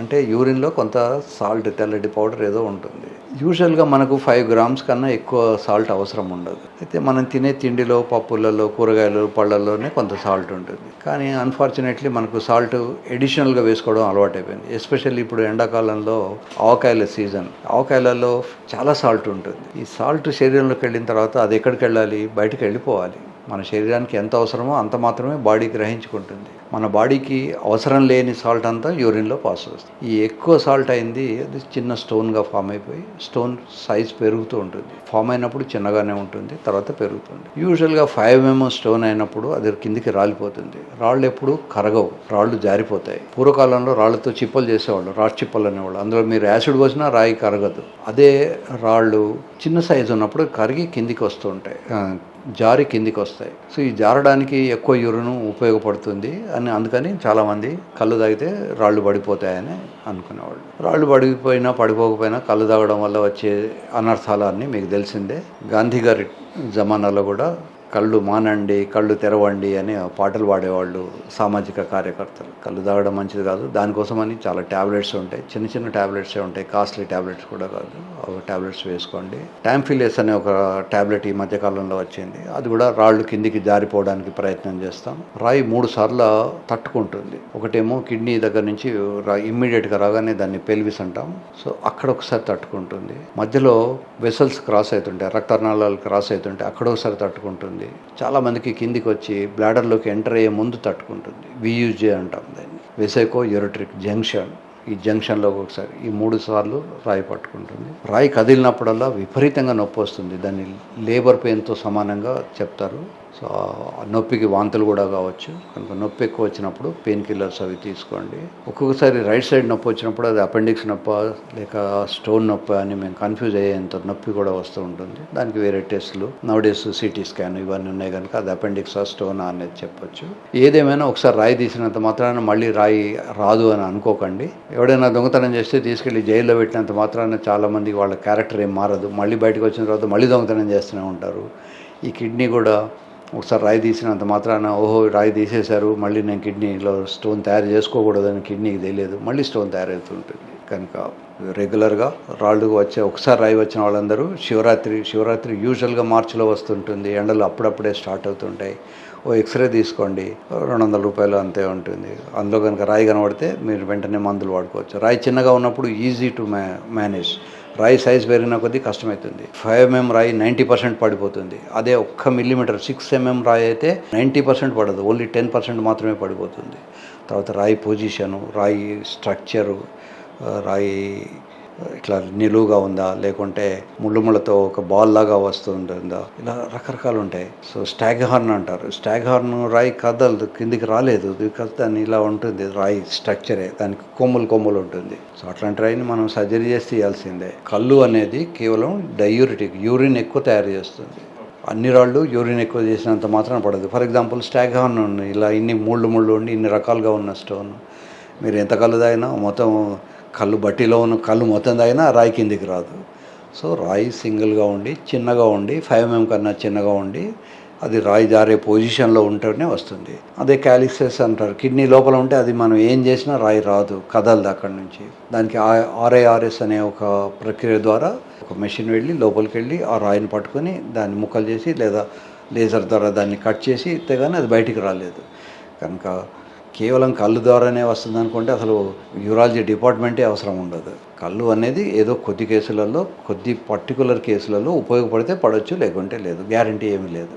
అంటే యూరిన్లో కొంత సాల్ట్ తెల్లటి పౌడర్ ఏదో ఉంటుంది. యూజువల్గా మనకు ఫైవ్ గ్రామ్స్ కన్నా ఎక్కువ సాల్ట్ అవసరం ఉండదు. అయితే మనం తినే తిండిలో పప్పులలో కూరగాయలు పళ్ళల్లోనే కొంత సాల్ట్ ఉంటుంది. కానీ అన్ఫార్చునేట్లీ మనకు సాల్ట్ ఎడిషనల్గా వేసుకోవడం అలవాటైపోయింది. ఎస్పెషల్లీ ఇప్పుడు ఎండాకాలంలో ఆవకాయల సీజన్. ఆవకాయలలో చాలా సాల్ట్ ఉంటుంది. ఈ సాల్ట్ శరీరంలోకి వెళ్ళిన తర్వాత అది ఎక్కడికి వెళ్ళాలి? బయటకు వెళ్ళిపోవాలి. మన శరీరానికి ఎంత అవసరమో అంత మాత్రమే బాడీ గ్రహించుకుంటుంది. మన బాడీకి అవసరం లేని సాల్ట్ అంతా యూరిన్లో పాస్ అవుతుంది. ఈ ఎక్కువ సాల్ట్ అయింది అది చిన్న స్టోన్గా ఫామ్ అయిపోయి స్టోన్ సైజ్ పెరుగుతూ ఉంటుంది. ఫామ్ అయినప్పుడు చిన్నగానే ఉంటుంది తర్వాత పెరుగుతుంది. యూజువల్గా ఫైవ్ ఎంఎం స్టోన్ అయినప్పుడు అది కిందికి రాలిపోతుంది. రాళ్ళు ఎప్పుడు కరగవు రాళ్ళు జారిపోతాయి. పూర్వకాలంలో రాళ్ళతో చిప్పలు చేసేవాళ్ళు రాడ్ చిప్పలు అనేవాళ్ళు. అందులో మీరు యాసిడ్ పోసినా రాయి కరగదు. అదే రాళ్ళు చిన్న సైజు ఉన్నప్పుడు కరిగి కిందికి వస్తూ ఉంటాయి. జారి కిందికి వస్తాయి. సో ఈ జారడానికి ఎక్కువ యూరిన్ ఉపయోగపడుతుంది అని అందుకని చాలామంది కళ్ళు తాగితే రాళ్ళు పడిపోతాయని అనుకునేవాళ్ళు. రాళ్ళు పడిపోయినా పడిపోకపోయినా కళ్ళు తాగడం వల్ల వచ్చే అనర్థాలన్నీ మీకు తెలిసిందే. గాంధీ గారి జమానాలో కూడా కళ్ళు మానండి కళ్ళు తెరవండి అని పాటలు పాడేవాళ్ళు సామాజిక కార్యకర్తలు. కళ్ళు తాగడం మంచిది కాదు. దానికోసమని చాలా ట్యాబ్లెట్స్ ఉంటాయి. చిన్న చిన్న ట్యాబ్లెట్సే ఉంటాయి. కాస్ట్లీ ట్యాబ్లెట్స్ కూడా కాదు. ఆ ట్యాబ్లెట్స్ వేసుకోండి. ట్యాంఫిలియస్ అనే ఒక ట్యాబ్లెట్ ఈ మధ్య కాలంలో వచ్చింది. అది కూడా రాళ్ళు కిందికి జారిపోవడానికి ప్రయత్నం చేస్తాం. రాయి మూడు సార్లు తట్టుకుంటుంది. ఒకటేమో కిడ్నీ దగ్గర నుంచి ఇమ్మీడియట్గా రాగానే దాన్ని పెల్విస్ అంటాం. సో అక్కడ ఒకసారి తట్టుకుంటుంది. మధ్యలో వెసల్స్ క్రాస్ అవుతుంటాయి. రక్తనాళాలు క్రాస్ అవుతుంటాయి. అక్కడ ఒకసారి తట్టుకుంటుంది. తట్టుకుంటుంది చాలామందికి కిందికి వచ్చి బ్లాడర్లోకి ఎంటర్ అయ్యే ముందు తట్టుకుంటుంది. వియూజే అంటాం దాన్ని. వెసైకో యూరట్రిక్ జంక్షన్ ఈ జంక్షన్లో ఒకసారి ఈ మూడు సార్లు రాయి పట్టుకుంటుంది. రాయి కదిలినప్పుడల్లా విపరీతంగా నొప్పి వస్తుంది. దాన్ని లేబర్ పెయిన్తో సమానంగా చెప్తారు. సో నొప్పికి వాంతులు కూడా కావచ్చు. కనుక నొప్పి ఎక్కువ వచ్చినప్పుడు పెయిన్ కిల్లర్స్ అవి తీసుకోండి. ఒక్కొక్కసారి రైట్ సైడ్ నొప్పి వచ్చినప్పుడు అది అపెండిక్స్ నొప్ప లేక స్టోన్ నొప్పి అని మేము కన్ఫ్యూజ్ అయ్యేంత నొప్పి కూడా వస్తూ ఉంటుంది. దానికి వేరే టెస్టులు. నవడేస్ సిటీ స్కాన్ ఇవన్నీ ఉన్నాయి కనుక అది అపెండిక్సా స్టోనా అనేది చెప్పొచ్చు. ఏదేమైనా ఒకసారి రాయి తీసినంత మాత్రాన మళ్ళీ రాయి రాదు అని అనుకోకండి. ఎవడైనా దొంగతనం చేస్తే తీసుకెళ్ళి జైల్లో పెట్టినంత మాత్రాన చాలామంది వాళ్ళ క్యారెక్టర్ ఏం మారదు. మళ్ళీ బయటకు వచ్చిన తర్వాత మళ్ళీ దొంగతనం చేస్తూనే ఉంటారు. ఈ కిడ్నీ కూడా ఒకసారి రాయి తీసినంత మాత్రాన ఓహో రాయి తీసేశారు మళ్ళీ నేను కిడ్నీలో స్టోన్ తయారు చేసుకోకూడదని కిడ్నీకి తెలియదు మళ్ళీ స్టోన్ తయారవుతుంటుంది. కనుక రెగ్యులర్గా రాళ్ళు వచ్చే ఒకసారి రాయి వచ్చిన వాళ్ళందరూ శివరాత్రి శివరాత్రి యూజువల్గా మార్చిలో వస్తుంటుంది ఎండలు అప్పుడప్పుడే స్టార్ట్ అవుతుంటాయి. ఓ ఎక్స్రే తీసుకోండి రెండు వందల రూపాయలు అంతే ఉంటుంది. అందులో కనుక రాయి కనబడితే మీరు వెంటనే మందులు వాడుకోవచ్చు. రాయి చిన్నగా ఉన్నప్పుడు ఈజీ టు మ్యా మేనేజ్ రాయి సైజ్ పెరిగిన కొద్దీ కష్టమవుతుంది ఫైవ్ ఎంఎం రాయి నైంటీ పర్సెంట్ పడిపోతుంది. అదే ఒక్క మిల్లీమీటర్ సిక్స్ ఎంఎం రాయి అయితే నైంటీ పర్సెంట్ పడదు. ఓన్లీ టెన్ పర్సెంట్ మాత్రమే పడిపోతుంది. తర్వాత రాయి పొజిషను రాయి స్ట్రక్చరు రాయి ఇట్లా నిలువుగా ఉందా? లేకుంటే ముళ్ళు ముళ్ళతో ఒక బాల్ లాగా వస్తుంటుందా? ఇలా రకరకాలు ఉంటాయి. సో స్టాగ్ హార్న్ అంటారు. స్టాగ్ హార్న్ రాయి కదలదు కిందికి రాలేదు. బికాస్ దాన్ని ఇలా ఉంటుంది రాయి స్ట్రక్చరే. దానికి కొమ్ములు కొమ్ములు ఉంటుంది. సో అట్లాంటి రాయిని మనం సర్జరీ చేసి తీయాల్సిందే కళ్ళు అనేది కేవలం డయూరిటిక్ యూరిన్ ఎక్కువ తయారు చేస్తుంది. అన్ని రాళ్ళు యూరిన్ ఎక్కువ చేసినంత మాత్రం పడదు. ఫర్ ఎగ్జాంపుల్ స్టాగ్ హార్న్ ఉంది ఇలా ఇన్ని ముళ్ళు ముళ్ళు ఉండి ఇన్ని రకాలుగా ఉన్న స్టోన్. మీరు ఎంత కళ్ళు తాగినా మొత్తం కళ్ళు బట్టిలో ఉన్న కళ్ళు మొత్తం తాగినా రాయి కిందికి రాదు. సో రాయి సింగిల్గా ఉండి చిన్నగా ఉండి ఫైవ్ ఎంఎం mm కన్నా చిన్నగా ఉండి అది రాయి జారే పొజిషన్లో ఉంటేనే వస్తుంది. అదే క్యాలిక్సెస్ అంటారు. కిడ్నీ లోపల ఉంటే అది మనం ఏం చేసినా రాయి రాదు కదలదు అక్కడి నుంచి. దానికి ఆర్ఐఆర్ఎస్ అనే ఒక ప్రక్రియ ద్వారా ఒక మెషిన్ వెళ్ళి లోపలికి వెళ్ళి ఆ రాయిని పట్టుకొని దాన్ని ముక్కలు చేసి లేదా లేజర్ ద్వారా దాన్ని కట్ చేసి ఇస్తే కానీ అది బయటికి రాలేదు. కనుక కేవలం కళ్ళు ద్వారానే వస్తుంది అనుకుంటే అసలు యూరాలజీ డిపార్ట్మెంటే అవసరం ఉండదు. కళ్ళు అనేది ఏదో కొద్ది కేసులలో కొద్ది పర్టికులర్ కేసులలో ఉపయోగపడితే పడవచ్చు లేకుంటే లేదు. గ్యారంటీ ఏమీ లేదు.